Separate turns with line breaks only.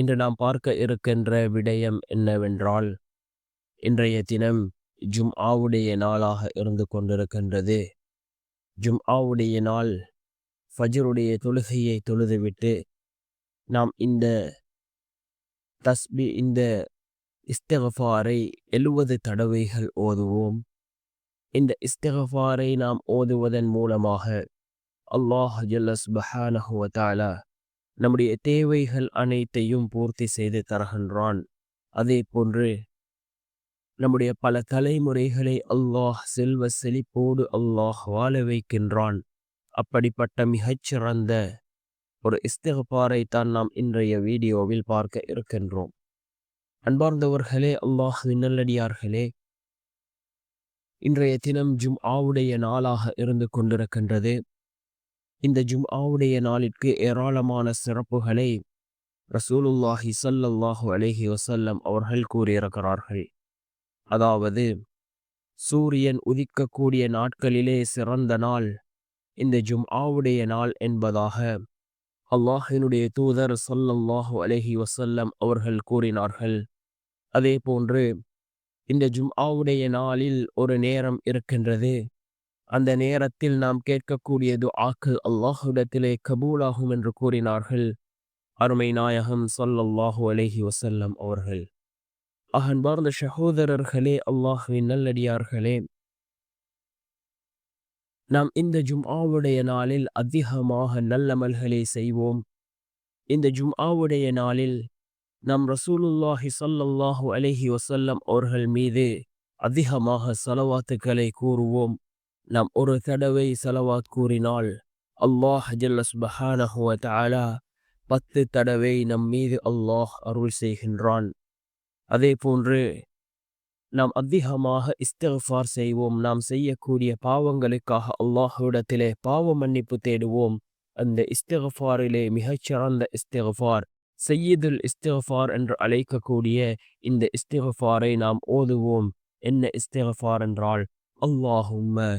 இன்று நாம் பார்க்க இருக்கின்ற விடயம் என்னவென்றால் இன்றைய தினம் ஜும் ஆவுடைய நாளாக இருந்து கொண்டிருக்கின்றது. ஜும் ஆவுடைய நாள் ஃபஜருடைய தொழுகையை தொழுதுவிட்டு நாம் இந்த தஸ்பி இந்த இஸ்தகஃபாரை எழுவது தடவைகள் ஓதுவோம். இந்த இஸ்தகஃபாரை நாம் ஓதுவதன் மூலமாக அல்லாஹ் ஜல்லஸ் பஹானஹுவத்தாலா நம்முடைய தேவைகள் அனைத்தையும் பூர்த்தி செய்து தருகின்றான். அதே போன்று நம்முடைய பல தலைமுறைகளை அல்லாஹ் செல்வ செழிப்போடு அல்லாஹ் வாழ வைக்கின்றான். அப்படிப்பட்ட மிகச்சிறந்த ஒரு இஸ்திகபாரை தான் நாம் இன்றைய வீடியோவில் பார்க்க இருக்கின்றோம். அன்பார்ந்தவர்களே அல்லாஹ் நல்லடியார்களே இன்றைய தினம் ஜும் ஆவுடைய நாளாக இருந்து கொண்டிருக்கின்றது. இந்த ஜும் ஆவுடைய நாளிற்கு ஏராளமான சிறப்புகளை ரசூலுல்லாஹி சல்லல்லாஹு அலஹி வசல்லம் அவர்கள் கூறியிருக்கிறார்கள். அதாவது சூரியன் உதிக்கக்கூடிய நாட்களிலே சிறந்த நாள் இந்த ஜும் ஆவுடைய நாள் என்பதாக அல்லாஹினுடைய தூதர் சொல்லல்லாஹு அலஹி வசல்லம் அவர்கள் கூறினார்கள். அதே போன்று இந்த ஜும் ஆவுடைய நாளில் ஒரு நேரம் இருக்கின்றது. அந்த நேரத்தில் நாம் கேட்கக்கூடியது ஆக்கு அல்லாஹுடத்திலே கபூலாகும் என்று கூறினார்கள். அருமை நாயகம் சொல்லல்லாஹு அலஹி வசல்லம் அவர்கள். அகன்பார்ந்த சகோதரர்களே அல்லாஹுவின் நல்லடியார்களே. நாம் இந்த ஜும்ஆவுடைய நாளில் அதிகமாக நல்லமல்களை செய்வோம். இந்த ஜும்ஆவுடைய நாளில் நம் ரசூலுல்லாஹி சொல்லல்லாஹு அலஹி வசல்லம் அவர்கள் மீது அதிகமாக செலவாத்துக்களை கூறுவோம். நாம் ஒரு தடவை செலவாத் கூறினால் அல்லாஹ் ஜல்லஸ்பஹானஹுவ தாலா பத்து தடவை நம் மீது அல்லாஹ் அருள் செய்கின்றான். அதே போன்று நாம் அதிகமாக இஸ்தஃபார் செய்வோம். நாம் செய்யக்கூடிய பாவங்களுக்காக அல்லாஹுவிடத்திலே பாவ மன்னிப்பு தேடுவோம். அந்த இஸ்தஃபாரிலே மிகச்சிறந்த இஸ்தஃபார் செய்யதுல் இஸ்தஃபார் என்று அழைக்கக்கூடிய இந்த இஸ்தஃபாரை நாம் ஓதுவோம். என்ன இஸ்தஃபார் என்றால் அல்லாஹும்ம